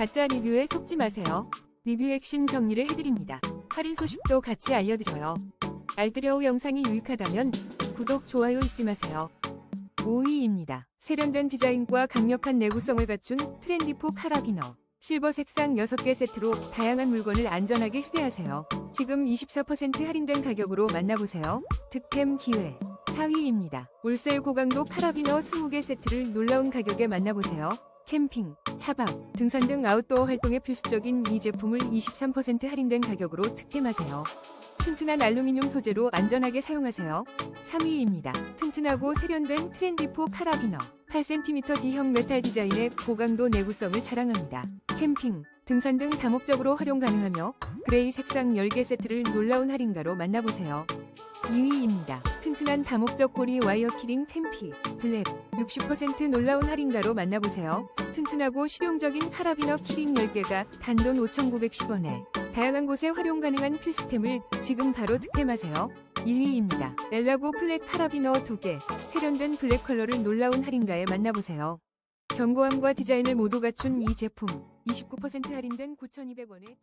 가짜 리뷰에 속지 마세요. 리뷰 핵심 정리를 해드립니다. 할인 소식도 같이 알려드려요. 알뜰여우 영상이 유익하다면 구독, 좋아요 잊지 마세요. 5위입니다. 세련된 디자인과 강력한 내구성을 갖춘 트렌디포 카라비너. 실버 색상 6개 세트로 다양한 물건을 안전하게 휴대하세요. 지금 24% 할인된 가격으로 만나보세요. 득템 기회. 4위입니다. 올셀 고강도 카라비너 20개 세트를 놀라운 가격에 만나보세요. 캠핑, 차박, 등산 등 아웃도어 활동에 필수적인 이 제품을 23% 할인된 가격으로 득템하세요. 튼튼한 알루미늄 소재로 안전하게 사용하세요. 3위입니다. 튼튼하고 세련된 트렌디포 카라비너. 8cm D형 메탈 디자인의 고강도 내구성을 자랑합니다. 캠핑, 등산 등 다목적으로 활용 가능하며 그레이 색상 10개 세트를 놀라운 할인가로 만나보세요. 2위입니다. 튼튼한 다목적 고리 와이어 키링 템피 블랙 60% 놀라운 할인가로 만나보세요. 튼튼하고 실용적인 카라비너 키링 10개가 단돈 5,910원에 다양한 곳에 활용 가능한 필수템을 지금 바로 득템하세요. 1위입니다. 렐라고 플랫 카라비너 2개 세련된 블랙 컬러를 놀라운 할인가에 만나보세요. 견고함과 디자인을 모두 갖춘 이 제품 29% 할인된 9,200원에